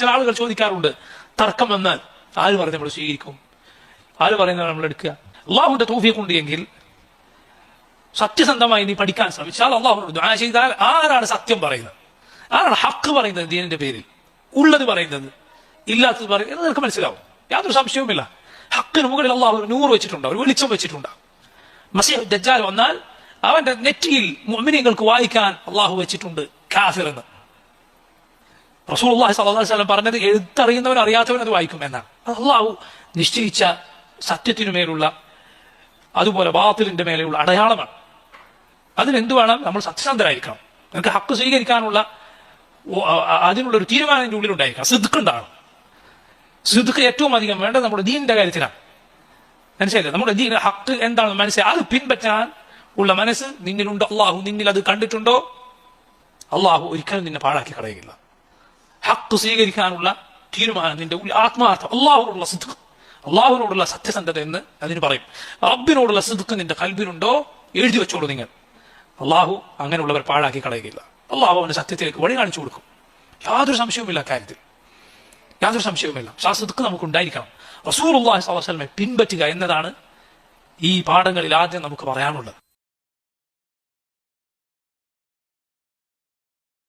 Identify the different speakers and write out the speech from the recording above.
Speaker 1: ചില ആളുകൾ ചോദിക്കാറുണ്ട് തർക്കം വന്നാൽ ആര് പറഞ്ഞ് നമ്മൾ സ്വീകരിക്കും? ആര് പറയുന്നത് നമ്മൾ എടുക്കുക? അള്ളാഹുന്റെ തോഫിയൊക്കെ എങ്കിൽ സത്യസന്ധമായി നീ പഠിക്കാൻ ശ്രമിച്ചാൽ അള്ളാഹു ദുആ ചെയ്താൽ ആരാണ് സത്യം പറയുന്നത്? ആരാണ് ഹക്ക് പറയുന്നത് ദീനിന്റെ പേരിൽ? ഉള്ളത് പറയുന്നത്? ഇല്ലാത്തത് പറയുന്നത്? നിനക്ക് മനസ്സിലാവും. യാതൊരു സംശയവുമില്ല. ഹക്കിന് മുകളിൽ അള്ളാഹു ഒരു നൂറ് വെച്ചിട്ടുണ്ട് ഒരു വെളിച്ചം വെച്ചിട്ടുണ്ട്. മസീഹ് ദജ്ജാൽ വന്നാൽ അവന്റെ നെറ്റിയിൽ മുഅ്മിനീങ്ങൾക്ക് വായിക്കാൻ അള്ളാഹു വെച്ചിട്ടുണ്ട് കാഫിർ എന്ന്. റസൂൽ അള്ളാഹി അലൈഹി വസല്ലം പറഞ്ഞത് എഴുത്തറിയുന്നവൻ അറിയാത്തവൻ അത് വായിക്കും എന്നാണ്. അള്ളാഹു നിശ്ചയിച്ച സത്യത്തിനു മേലുള്ള അതുപോലെ ബാത്തിലിന്റെ മേലെയുള്ള അടയാളമാണ്. അതിനെന്ത് വേണം നമ്മൾ സത്യസന്ധരായിരിക്കണം. നമുക്ക് ഹക്ക് സ്വീകരിക്കാനുള്ള അതിനുള്ള ഒരു തീരുമാനം എന്റെ ഉള്ളിലുണ്ടായിരിക്കണം. ഉണ്ടായിരിക്കണം സിദ്ധുക്കുണ്ടാകണം സിദ്ധുക്ക് ഏറ്റവും അധികം വേണ്ടത് നമ്മുടെ ദീനിന്റെ കാര്യത്തിലാണ്. മനസ്സിലായില്ലേ? നമ്മുടെ ദീൻ ഹക്ക് എന്താണെന്ന് മനസ്സിലായി അത് പിൻപറ്റാൻ ഉള്ള മനസ്സ് നിന്നിലുണ്ടോ. അള്ളാഹു നിന്നിൽ അത് കണ്ടിട്ടുണ്ടോ? അള്ളാഹു ഒരിക്കലും നിന്നെ പാഴാക്കി കളയുകയില്ല. ഹക്ക് സ്വീകരിക്കാനുള്ള തീരുമാനം നിന്റെ ആത്മാർത്ഥം അള്ളാഹുനോടുള്ള സിദ്ധുക്ക് അള്ളാഹുനോടുള്ള സത്യസന്ധത എന്ന് അതിന് പറയും. റബ്ബിനോടുള്ള സിദ്ധുക്ക് നിന്റെ കൽബിനുണ്ടോ എഴുതി വെച്ചോളൂ നിങ്ങൾ. അള്ളാഹു അങ്ങനെയുള്ളവർ പാഴാക്കി കളയുകയില്ല. അള്ളാഹു അവന് സത്യത്തിലേക്ക് വഴി കാണിച്ചു കൊടുക്കും. യാതൊരു സംശയവുമില്ല കാര്യത്തിൽ. യാതൊരു സംശയവുമില്ല. സിദ്ക്ക് നമുക്ക് ഉണ്ടായിരിക്കണം റസൂൽ അള്ളാഹി സ്വലമെ പിൻപറ്റുക എന്നതാണ് ഈ പാഠങ്ങളിൽ ആദ്യം നമുക്ക് പറയാനുള്ളത്.